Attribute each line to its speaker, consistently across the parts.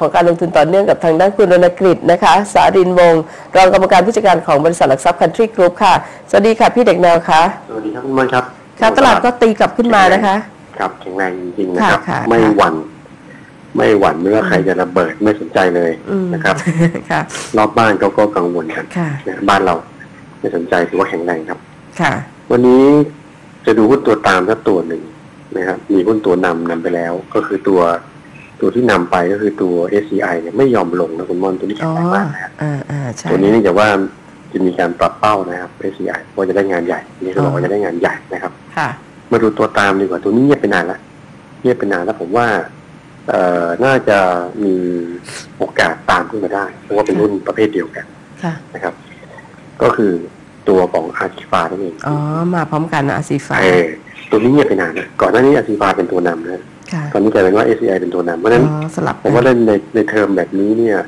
Speaker 1: ของการลงทุนต่อเนื่องกับทางด้านคุณรณกฤษนะคะ สารินวงศ์รองกรรมการผู้จัดการของบริษัทหลักทรัพย์คันทรีกรุ๊ปค่ะ สวัสดีค่ะพี่เด็กแนวค่ะ
Speaker 2: สวัสดีครับคุณมอนครับ
Speaker 1: ค่ะตลาดก็ตีกลับขึ้นมานะคะ
Speaker 2: ครับแข็งแรงจริงๆนะครับ
Speaker 1: ค่ะค่ะ
Speaker 2: ไม่หวั่นไม่หวั่นไม่ว่าใครจะระเบิดไม่สนใจเลย
Speaker 1: อืม
Speaker 2: นะครับ
Speaker 1: ค่ะ
Speaker 2: รอบบ้านก็ก็กังวลกัน
Speaker 1: ค่ะ
Speaker 2: นะบ้านเราไม่สนใจถือว่าแข็งแรงครับ
Speaker 1: ค่ะ
Speaker 2: วันนี้จะดูหุ้นตัวตามสักตัวหนึ่งนะครับ มีหุ้นตัวนำนำไปแล้ว ก็คือตัว ตัวที่นำไปก็คือตัว SCI เนี่ยไม่ยอมลงนะคุณมอนตัวนี้แข็
Speaker 1: อ๋
Speaker 2: ง
Speaker 1: อ
Speaker 2: แรงมากนะครับ
Speaker 1: อ่าอ่าใช่
Speaker 2: ตัวนี้เนื่องจากว่าจะมีการปรับเป้านะครับ SCI ว่าจะได้งานใหญ่นี่เขาบอกว่าจะได้งานใหญ่นะครับ
Speaker 1: ค่ะ
Speaker 2: มาดูตัวตามดีกว่าตัวนี้เงียบไปนานแล้วเงียบไปนานแล้วผมว่าเอ่อน่าจะมีโอกาสตามขึ้นมาได้เพราะว่าเป็นรุ่นประเภทเดียวกัน
Speaker 1: ค่ะ
Speaker 2: นะครับ ก็คือตัวของอาชีฟานั่นเอง
Speaker 1: อ๋อมาพร้อมกันนะอาซีฟ้า
Speaker 2: เออตัวนี้เงียบไปนานนะก่อนหน้านี้อาชีฟาเป็นตัวนำนะ
Speaker 1: ค่ะ
Speaker 2: ตอนนี้กลายเป็นว่า SCI เป็นตัวนำเพราะฉะนั้น
Speaker 1: อ๋อสลับ
Speaker 2: ผมว่าเล่นในในเทอมแบบนี้เนี่ย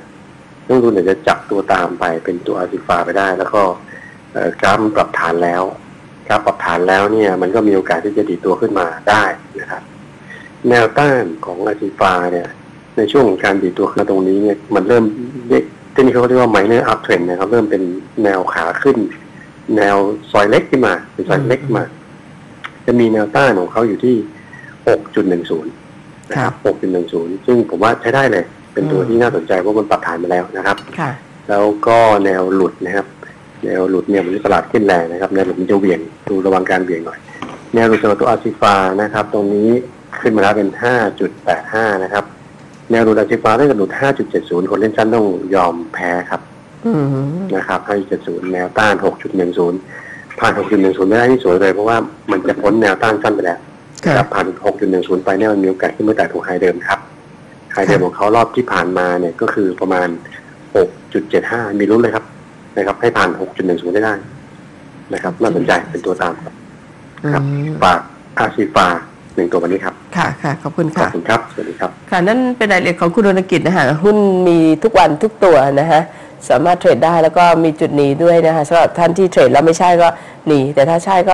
Speaker 2: นักลงทุนอาจจะจับตัวตามไปเป็นตัวอาชีฟาไปได้ แล้วก็เอ่อกราฟมันปรับฐานแล้วกราฟปรับฐานแล้วเนี่ย มันก็มีโอกาสที่จะดีดตัวขึ้นมาได้นะครับ แนวต้านของอาชีฟาเนี่ย ในช่วงของการดีดตัวขึ้นมาตรงนี้เนี่ยมันเริ่มเรียกที่นี่เขาเรียกว่า minor up trend นะครับ เริ่มเป็นแนวขาขึ้น แนวซอยเล็กขึ้นมาเป็นซอยเล็กขึ้นมา จะมีแนวต้านของเขาอยู่ที่ 6.10นะครับ6.10 ซึ่งผมว่าใช้ได้เลย เป็นตัวที่น่าสนใจเพราะมันปรับฐานมาแล้วนะครับ
Speaker 1: ค่ะ
Speaker 2: แล้วก็แนวหลุดนะครับแนวหลุดเนี่ยมันตลาดขึ้นแรงนะครับแนวหลุดมันจะเหวี่ยงดูระวังการเหวี่ยงหน่อย แนวหลุดสำหรับตัวอาซิฟานะครับ ตรงนี้ขึ้นมาแล้วเป็น 5.85 นะครับ แนวหลุดอาซิฟาถ้าเกิดหลุด 5.70 คนเล่นชั้นต้องยอมแพ้ครับ
Speaker 1: อืม
Speaker 2: นะครับ 5.70 แนวต้าน 6.10 ผ่าน 6.10 ไม่ได้นี่สวยเลยเพราะว่ามันจะพ้นแนวต้านสั้นไปแล้ว
Speaker 1: ค่ะ
Speaker 2: ครับผ่าน6.10ไปเนี่ยมันมีโอกาสขึ้นมาแต่ถูกไฮเดิมครับไฮเดิมของเขารอบที่ผ่านมาเนี่ยก็คือประมาณ6.75มีลุ้นเลยครับ นะครับ ให้ผ่าน6.10ได้ได้นะครับน่าสนใจเป็นตัวตามครับ
Speaker 1: อื
Speaker 2: ครับ
Speaker 1: ม
Speaker 2: ฝากอาซีฟาหนึ่งตัววันนี้ครับ
Speaker 1: ค่ะค่ะขอบคุณ
Speaker 2: ขอบ
Speaker 1: ค่ะ
Speaker 2: คุณครับ สวัสดีครับ
Speaker 1: ค่ะ นั่นเป็นรายละเอียดของคุณรณกิจนะคะหุ้นมีทุกวันทุกตัวนะฮะสามารถเทรดได้แล้วก็มีจุดหนีด้วยนะคะสำหรับท่านที่เทรดแล้วไม่ใช่ก็หนีแต่ถ้าใช่ก็